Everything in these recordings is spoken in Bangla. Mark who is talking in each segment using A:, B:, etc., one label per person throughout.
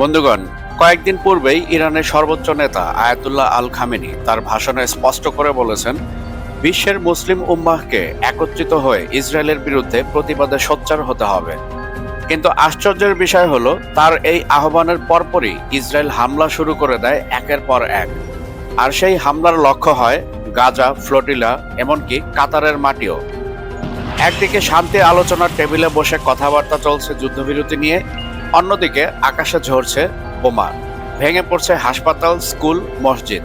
A: বন্ধুগণ, কয়েকদিন পূর্বেই ইরানের সর্বোচ্চ নেতা আয়াতুল্লাহ আল খামেনি তার ভাষণে স্পষ্ট করে বলেছেন, বিশ্বের মুসলিম উম্মাহকে একত্রিত হয়ে ইসরায়েলের বিরুদ্ধে প্রতিবাদে সোচ্চার হতে হবে। কিন্তু আশ্চর্যের বিষয় হলো, তার এই আহ্বানের পরপরই ইসরায়েল হামলা শুরু করে দেয় একের পর এক। আর সেই হামলার লক্ষ্য হয় গাজা ফ্লোটিলা এমনকি কাতারের মাটিও। একদিকে শান্তি আলোচনার টেবিলে বসে কথাবার্তা চলছে যুদ্ধবিরতি নিয়ে অন্যদিকে আকাশে ঝরছে বোমা, ভেঙে পড়ছে হাসপাতাল, স্কুল, মসজিদ।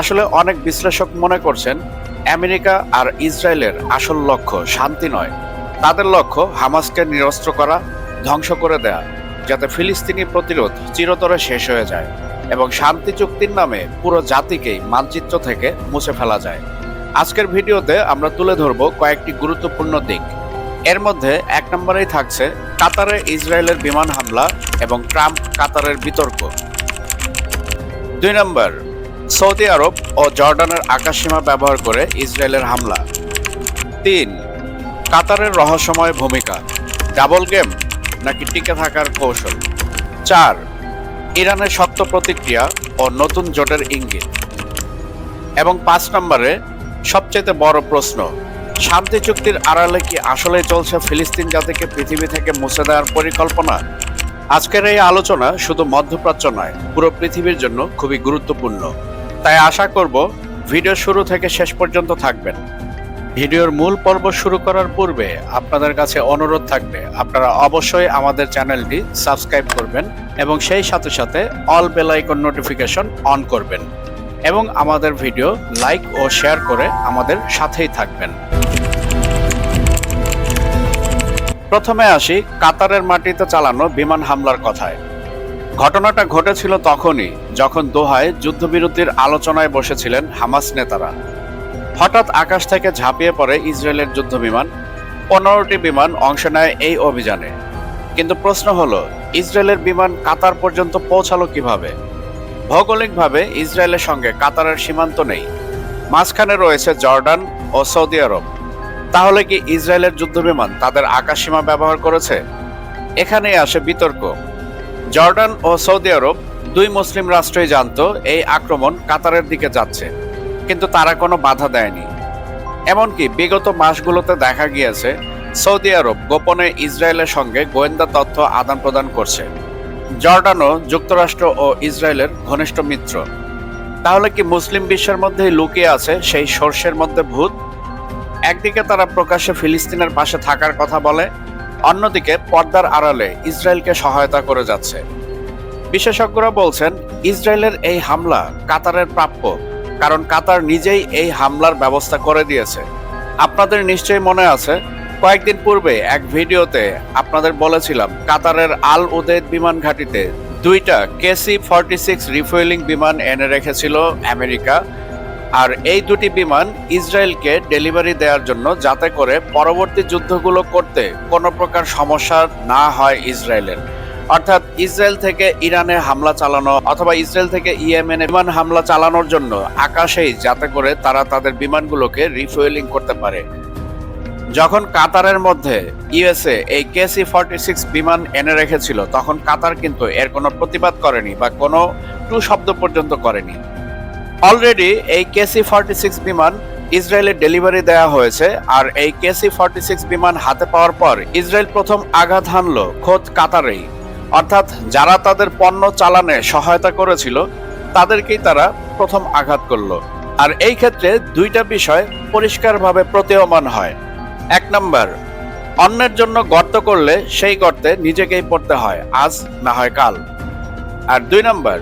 A: আসলে অনেক বিশ্লেষক মনে করছেন, আমেরিকা আর ইসরায়েলের আসল লক্ষ্য শান্তি নয়। তাদের লক্ষ্য হামাসকে নিরস্ত্র করা, ধ্বংস করে দেয়া, যাতে ফিলিস্তিনি প্রতিরোধ চিরতরে শেষ হয়ে যায় এবং শান্তি চুক্তির নামে পুরো জাতিকেই মানচিত্র থেকে মুছে ফেলা যায়। আজকের ভিডিওতে আমরা তুলে ধরব কয়েকটি গুরুত্বপূর্ণ দিক। এর মধ্যে এক নম্বরেই থাকছে কাতারে ইসরায়েলের বিমান হামলা এবং ট্রাম্প কাতারের বিতর্ক। দুই নম্বর, সৌদি আরব ও জর্ডানের আকাশসীমা ব্যবহার করে ইসরায়েলের হামলা। তিন, কাতারের রহস্যময় ভূমিকা, ডাবল গেম নাকি টিকে থাকার কৌশল। চার, ইরানের শক্ত প্রতিক্রিয়া ও নতুন জোটের ইঙ্গিত। এবং পাঁচ নম্বরে সবচেয়ে বড় প্রশ্ন শান্তি চুক্তির আড়ালে কি আসলে চলছে ফিলিস্তিন জাতিকে পৃথিবী থেকে মুছে দেওয়ার পরিকল্পনা? আজকের এই আলোচনা শুধু মধ্যপ্রাচ্য নয়, পুরো পৃথিবীর জন্য খুবই গুরুত্বপূর্ণ। তাই আশা করব ভিডিও শুরু থেকে শেষ পর্যন্ত থাকবেন। ভিডিওর মূল পর্ব শুরু করার পূর্বে আপনাদের কাছে অনুরোধ থাকবে, আপনারা অবশ্যই আমাদের চ্যানেলটি সাবস্ক্রাইব করবেন এবং সেই সাথে সাথে all bell icon notification on করবেন এবং আমাদের ভিডিও লাইক ও শেয়ার করে আমাদের সাথেই থাকবেন। প্রথমে আসি কাতারের মাটিতে চালানো বিমান হামলার কথায়। ঘটনাটা ঘটেছিল তখনই, যখন দোহায় যুদ্ধবিরতির আলোচনায় বসেছিলেন হামাস নেতারা। হঠাৎ আকাশ থেকে ঝাঁপিয়ে পড়ে ইসরায়েলের যুদ্ধবিমান, পনেরোটি বিমান অংশ নেয় এই অভিযানে। কিন্তু প্রশ্ন হলো, ইসরায়েলের বিমান কাতার পর্যন্ত পৌঁছালো কীভাবে? ভৌগোলিকভাবে ইসরায়েলের সঙ্গে কাতারের সীমান্ত নেই। মাঝখানে রয়েছে জর্ডান ও সৌদি আরব। তাহলে কি ইসরায়েলের যুদ্ধবিমান তাদের আকাশসীমা ব্যবহার করেছে? এখানেই আসে বিতর্ক। জর্ডান ও সৌদি আরব দুই মুসলিম রাষ্ট্রই জানত এই আক্রমণ কাতারের দিকে যাচ্ছে, কিন্তু তারা কোনো বাধা দেয়নি। এমনকি বিগত মাসগুলোতে দেখা গিয়েছে, সৌদি আরব গোপনে ইসরায়েলের সঙ্গে গোয়েন্দা তথ্য আদান প্রদান করছে। জর্ডানও যুক্তরাষ্ট্র ও ইসরায়েলের ঘনিষ্ঠ মিত্র। তাহলে কি মুসলিম বিশ্বের মধ্যেই লুকিয়ে আছে সেই সর্ষের মধ্যে ভূত? একদিকে তারা প্রকাশ্যে ফিলিস্তিনের পাশে থাকার কথা বলে, অন্যদিকে পর্দার আড়ালে ইসরায়েলকে সহায়তা করে যাচ্ছে। বিশেষজ্ঞরা বলছেন, ইসরায়েলের এই হামলা কাতারের প্রাপ্য, কারণ কাতার নিজেই এই হামলার ব্যবস্থা করে দিয়েছে। আপনাদের নিশ্চয়ই মনে আছে, কয়েকদিন পূর্বে এক ভিডিওতে আপনাদের বলেছিলাম, কাতারের আল উদেদ বিমান ঘাঁটিতে দুইটা কেসি ফর্টি সিক্স রিফুয়েলিং বিমান এনে রেখেছিল আমেরিকা। আর এই দুটি বিমান ইসরায়েলকে ডেলিভারি দেওয়ার জন্য যাতে করে পরবর্তী যুদ্ধগুলো করতে কোনো প্রকার সমস্যা না হয় ইসরায়েলের। অর্থাৎ ইসরায়েল থেকে ইরানে হামলা চালানো অথবা ইসরায়েল থেকে ইয়েমেনে বিমান হামলা চালানোর জন্য আকাশেই যাতে করে তারা তাদের বিমানগুলোকে রিফুয়েলিং করতে পারে। যখন কাতারের মধ্যে ইউএসএ এই কেসি ফর্টি সিক্স বিমান এনে রেখেছিল, তখন কাতার কিন্তু এর কোনো প্রতিবাদ করেনি বা কোনো টু শব্দ পর্যন্ত করেনি। অলরেডি এই কেসি ফর্টি সিক্স বিমান ইসরায়েলে ডেলিভারি দেওয়া হয়েছে আর এই কেসি ফর্টি সিক্স বিমান হাতে পাওয়ার পর ইসরায়েল প্রথম আঘাত হানল খোদ কাতারেই। অর্থাৎ যারা তাদের পণ্য চালানে সহায়তা করেছিল, তাদেরকেই তারা প্রথম আঘাত করল। আর এই ক্ষেত্রে দুইটা বিষয় পরিষ্কারভাবে প্রতীয়মান হয়। এক নম্বর, অন্যের জন্য গর্ত করলে সেই গর্তে নিজেকেই পড়তে হয়, আজ না হয় কাল। আর দুই নম্বর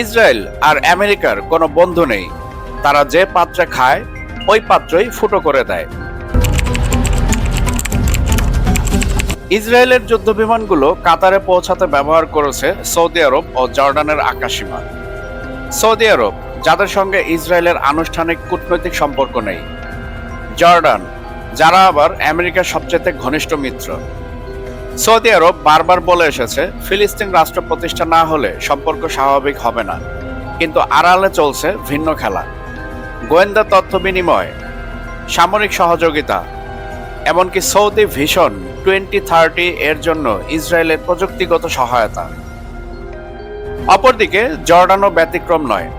A: ইসরায়েল আর আমেরিকার কোনো বন্ধু নেই। তারা যে পাত্রে খায়, ওই পাত্রই ফুটো করে দেয়। ইসরায়েলের যুদ্ধবিমানগুলো কাতারে পৌঁছাতে ব্যবহার করেছে সৌদি আরব ও জর্ডানের আকাশসীমা। সৌদি আরব, যাদের সঙ্গে ইসরায়েলের আনুষ্ঠানিক কূটনৈতিক সম্পর্ক নেই। জর্ডান, যারা আবার আমেরিকার সবচেয়ে ঘনিষ্ঠ মিত্র। সৌদি আরব বারবার বলে এসেছে, ফিলিস্তিন রাষ্ট্র প্রতিষ্ঠা না হলে সম্পর্ক স্বাভাবিক হবে না। কিন্তু আড়ালে চলছে ভিন্ন খেলা। গোয়েন্দা তথ্য বিনিময়, সামরিক সহযোগিতা, এমনকি সৌদি ভিশন টোয়েন্টি থার্টি এর জন্য ইসরায়েলের প্রযুক্তিগত সহায়তা। অপরদিকে, জর্ডানও ব্যতিক্রম নয়।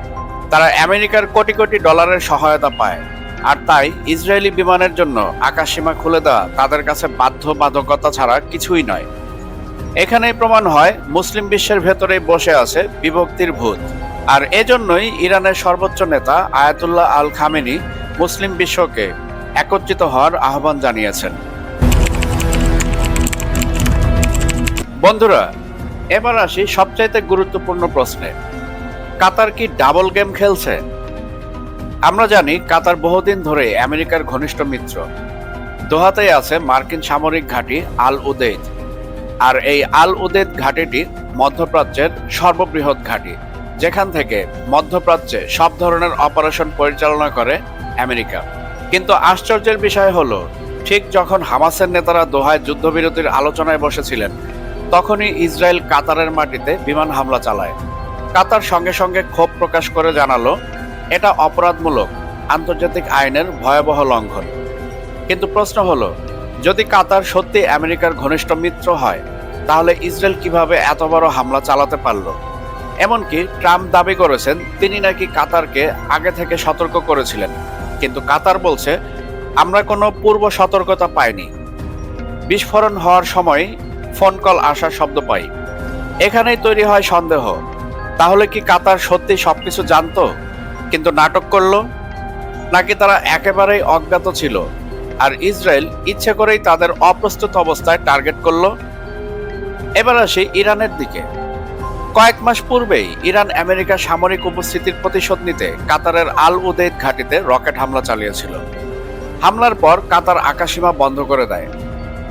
A: তারা আমেরিকার কোটি কোটি ডলারের সহায়তা পায়। আর তাই ইসরায়েলি বিমানের জন্য আকাশসীমা খুলে দেওয়া তাদের কাছে বাধ্যবাধকতা ছাড়া কিছুই নয়। এখানেই প্রমাণ হয় মুসলিম বিশ্বের ভেতরেই বসে আছে বিভক্তির ভূত। আর এজন্যই ইরানের সর্বোচ্চ নেতা আয়াতুল্লাহ আল খামেনি মুসলিম বিশ্বকে একত্রিত হওয়ার আহ্বান জানিয়েছেন। বন্ধুরা, এবার আসি সবচাইতে গুরুত্বপূর্ণ প্রশ্নে। কাতার কি ডাবল গেম খেলছে? আমরা জানি কাতার বহুদিন ধরে আমেরিকার ঘনিষ্ঠ মিত্র। দোহাতেই আছে মার্কিন সামরিক ঘাঁটি আল উদেদ আর এই আল উদেদ ঘাঁটিটি মধ্যপ্রাচ্যের সর্ববৃহৎ ঘাঁটি, যেখান থেকে মধ্যপ্রাচ্যে সব ধরনের অপারেশন পরিচালনা করে আমেরিকা। কিন্তু আশ্চর্যের বিষয় হলো, ঠিক যখন হামাসের নেতারা দোহায় যুদ্ধবিরতির আলোচনায় বসেছিলেন, তখনই ইসরায়েল কাতারের মাটিতে বিমান হামলা চালায়। কাতার সঙ্গে সঙ্গে ক্ষোভ প্রকাশ করে জানালো এটা অপরাধমূলক, আন্তর্জাতিক আইনের ভয়াবহ লঙ্ঘন। কিন্তু প্রশ্ন হলো, যদি কাতার সত্যি আমেরিকার ঘনিষ্ঠ মিত্র হয়, তাহলে ইসরায়েল কীভাবে এত বড় হামলা চালাতে পারল? এমনকি ট্রাম্প দাবি করেছেন, তিনি নাকি কাতারকে আগে থেকে সতর্ক করেছিলেন। কিন্তু কাতার বলছে, আমরা কোনো পূর্ব সতর্কতা পাইনি। বিস্ফোরণ হওয়ার সময় ফোন কল আসার শব্দ পাই। এখানেই তৈরি হয় সন্দেহ। তাহলে কি কাতার সত্যি সবকিছু জানতো? কিন্তু নাটক করল? নাকি তারা একেবারেই অজ্ঞাত ছিল? আর ইসরায়েল ইচ্ছে করেই তাদের অপ্রস্তুত অবস্থায় টার্গেট করল? এবার আসি ইরানের দিকে। কয়েক মাস পূর্বেই ইরান আমেরিকার সামরিক উপস্থিতির প্রতিশোধ নিতে কাতারের আল উদেদ ঘাঁটিতে রকেট হামলা চালিয়েছিল। হামলার পর কাতার আকাশসীমা বন্ধ করে দেয়।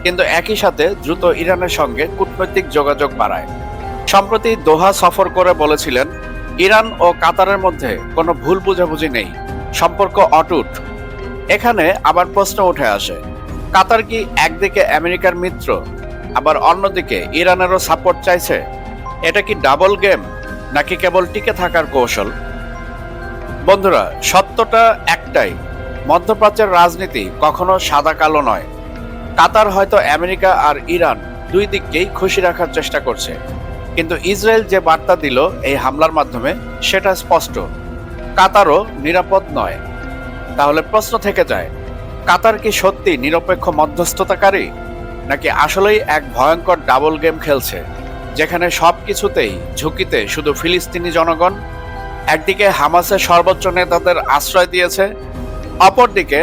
A: কিন্তু একই সাথে দ্রুত ইরানের সঙ্গে কূটনৈতিক যোগাযোগ বাড়ায়। সম্প্রতি দোহা সফর করে বলেছিলেন ইরান ও কাতারের মধ্যে কোনো ভুল বোঝাবুঝি নেই। সম্পর্ক অটুট। এখানে আবার প্রশ্ন উঠে আসে, কাতার কি একদিকে আমেরিকার মিত্র, আবার অন্যদিকে ইরানেরও সাপোর্ট চাইছে? এটা কি ডাবল গেম নাকি কেবল টিকে থাকার কৌশল? বন্ধুরা, সত্যটা একটাই, মধ্যপ্রাচ্যের রাজনীতি কখনো সাদা কালো নয়। কাতার হয়তো আমেরিকা আর ইরান দুই দিককেই খুশি রাখার চেষ্টা করছে। কিন্তু ইসরায়েল যে বার্তা দিল এই হামলার মাধ্যমে, সেটা স্পষ্ট। কাতারও নিরাপদ নয়। তাহলে প্রশ্ন থেকে যায়, কাতার কি সত্যি নিরপেক্ষ মধ্যস্থতাকারী? নাকি আসলেই এক ভয়ঙ্কর ডাবল গেম খেলছে, যেখানে সব কিছুতেই ঝুঁকিতে শুধু ফিলিস্তিনি জনগণ? একদিকে হামাসের সর্বোচ্চ নেতাদের আশ্রয় দিয়েছে, অপরদিকে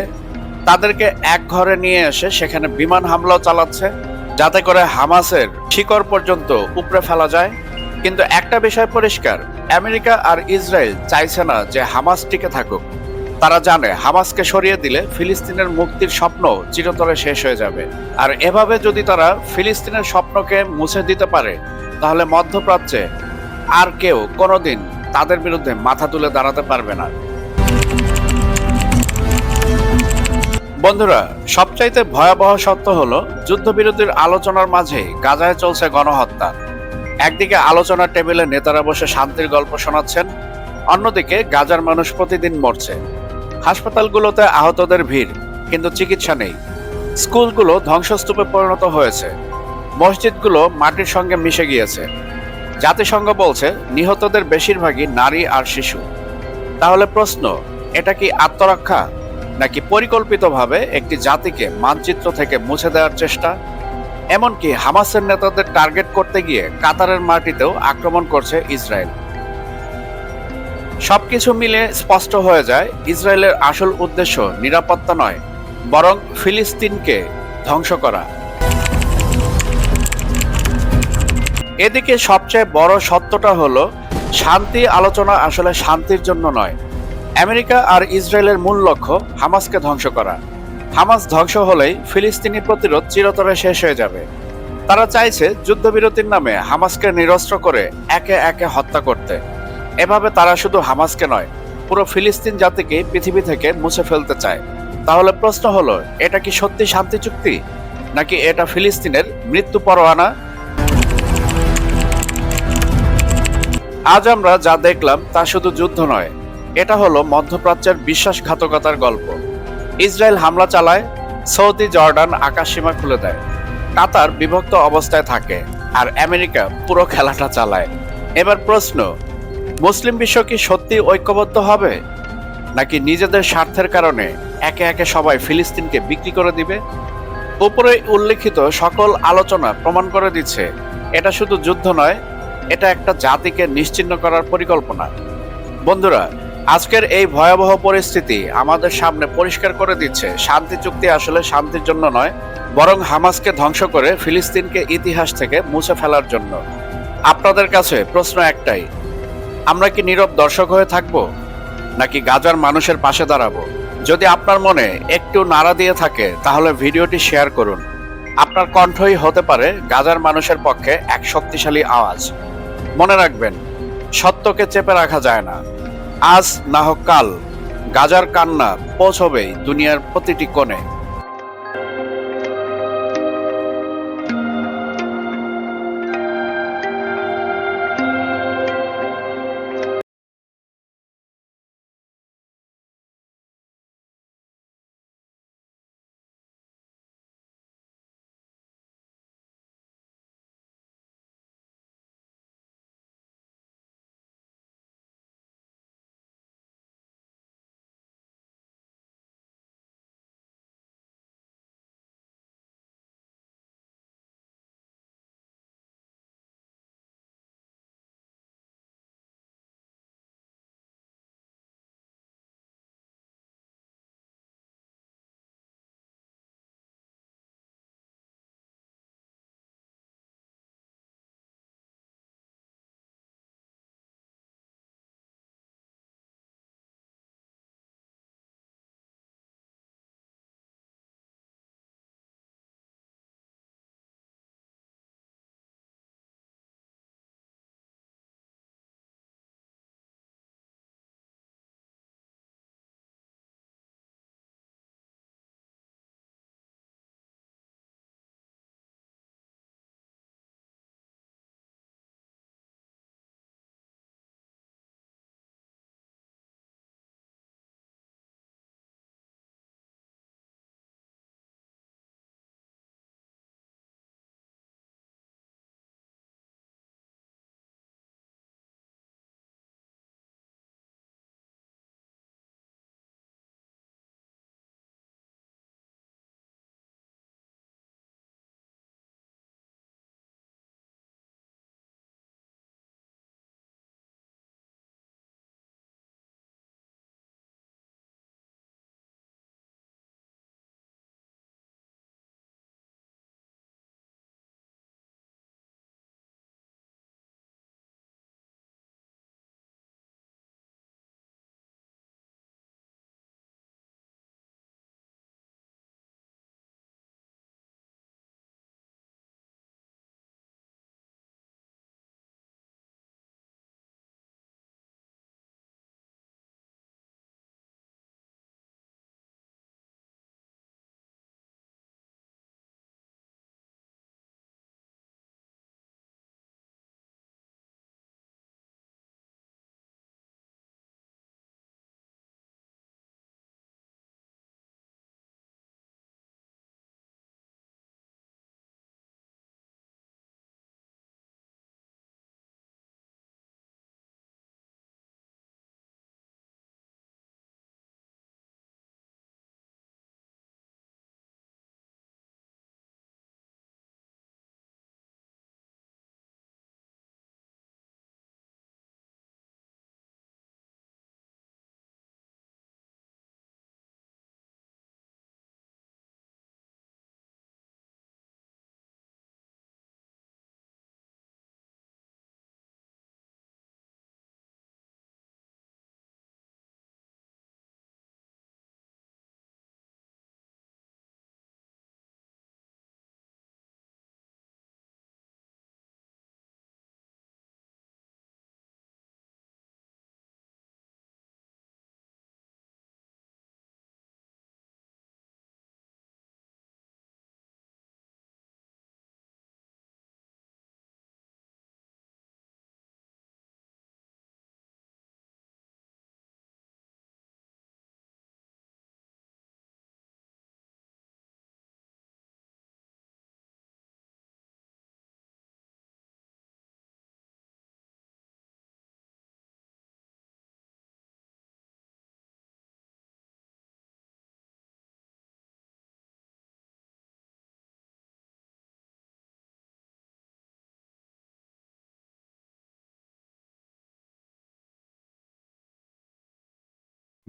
A: তাদেরকে এক ঘরে নিয়ে এসে সেখানে বিমান হামলাও চালাচ্ছে। যাতে করে হামাসের শিকড় পর্যন্ত উপড়ে ফেলা যায়। কিন্তু একটা বিষয় পরিষ্কার, আমেরিকা আর ইসরায়েল চাইছে না যে হামাস টিকে থাকুক। তারা জানে হামাসকে সরিয়ে দিলে ফিলিস্তিনের মুক্তির স্বপ্ন চিরতরে শেষ হয়ে যাবে। আর এভাবে যদি তারা ফিলিস্তিনের স্বপ্নকে মুছে দিতে পারে, তাহলে মধ্যপ্রাচ্যে আর কেউ কোনোদিন তাদের বিরুদ্ধে মাথা তুলে দাঁড়াতে পারবে না। বন্ধুরা, সবচাইতে ভয়াবহ সত্য হলো, যুদ্ধবিরতির আলোচনার মাঝে গাজায় চলছে গণহত্যা। একদিকে আলোচনার টেবিলে নেতারা বসে শান্তির গল্প শোনাচ্ছেন, অন্যদিকে গাজার মানুষ প্রতিদিন মরছে। হাসপাতালগুলোতে আহতদের ভিড়, কিন্তু চিকিৎসা নেই। স্কুলগুলো ধ্বংসস্তূপে পরিণত হয়েছে। মসজিদগুলো মাটির সঙ্গে মিশে গিয়েছে। জাতিসংঘ বলছে, নিহতদের বেশিরভাগই নারী আর শিশু। তাহলে প্রশ্ন, এটা কি আত্মরক্ষা? নাকি পরিকল্পিতভাবে একটি জাতিকে মানচিত্র থেকে মুছে দেওয়ার চেষ্টা? এমনকি হামাসের নেতাদের টার্গেট করতে গিয়ে কাতারের মাটিতেও আক্রমণ করছে ইসরায়েল। সবকিছু মিলে স্পষ্ট হয়ে যায়, ইসরায়েলের আসল উদ্দেশ্য নিরাপত্তা নয়, বরং ফিলিস্তিনকে ধ্বংস করা। এদিকে সবচেয়ে বড় সত্যটা হলো, শান্তি আলোচনা আসলে শান্তির জন্য নয় আমেরিকা আর ইসরায়েলের মূল লক্ষ্য হামাসকে ধ্বংস করা। হামাস ধ্বংস হলেই ফিলিস্তিনি প্রতিরোধ চিরতরে শেষ হয়ে যাবে। তারা চাইছে যুদ্ধবিরতির নামে হামাসকে নিরস্ত্র করে একে একে হত্যা করতে। এভাবে তারা শুধু হামাসকে নয়, পুরো ফিলিস্তিন জাতিকে পৃথিবী থেকে মুছে ফেলতে চায়। তাহলে প্রশ্ন হলো, এটা কি সত্যি শান্তি চুক্তি? নাকি এটা ফিলিস্তিনের মৃত্যু পরোয়ানা? আজ আমরা যা দেখলাম তা শুধু যুদ্ধ নয় এটা হলো মধ্যপ্রাচ্যের বিশ্বাসঘাতকতার গল্প। ইসরায়েল হামলা চালায়, সৌদি জর্ডান আকাশসীমা খুলে দেয়, কাতার বিভক্ত অবস্থায় থাকে, আর আমেরিকা পুরো খেলাটা চালায়। এবার প্রশ্ন, মুসলিম বিশ্ব কি সত্যি ঐক্যবদ্ধ হবে? নাকি নিজেদের স্বার্থের কারণে একে একে সবাই ফিলিস্তিনকে বিক্রি করে দিবে? উপরে উল্লেখিত সকল আলোচনা প্রমাণ করে দিচ্ছে, এটা শুধু যুদ্ধ নয়, এটা একটা জাতিকে নিশ্চিহ্ন করার পরিকল্পনা। বন্ধুরা আজকের এই ভয়াবহ পরিস্থিতি আমাদের সামনে পরিষ্কার করে দিচ্ছে। শান্তি চুক্তি আসলে শান্তির জন্য নয়, বরং হামাসকে ধ্বংস করে ফিলিস্তিনকে ইতিহাস থেকে মুছে ফেলার জন্য। আপনাদের কাছে প্রশ্ন একটাই, আমরা কি নীরব দর্শক হয়ে থাকব, নাকি গাজার মানুষের পাশে দাঁড়াবো? যদি আপনার মনে একটু নাড়া দিয়ে থাকে, তাহলে ভিডিওটি শেয়ার করুন। আপনার কণ্ঠই হতে পারে গাজার মানুষের পক্ষে এক শক্তিশালী আওয়াজ। মনে রাখবেন, সত্যকে চেপে রাখা যায় না। আজ না হোক কাল গাজার কান্না পৌঁছবেই দুনিয়ার প্রতিটি কোণে।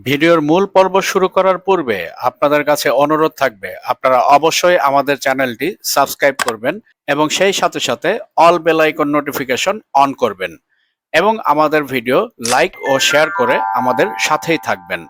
A: ভিডিওর মূল পর্ব শুরু করার পূর্বে আপনাদের কাছে অনুরোধ থাকবে, আপনারা অবশ্যই আমাদের চ্যানেলটি সাবস্ক্রাইব করবেন এবং সেই সাথে সাথে all bell icon notification on করবেন এবং আমাদের ভিডিও লাইক ও শেয়ার করে আমাদের সাথেই থাকবেন।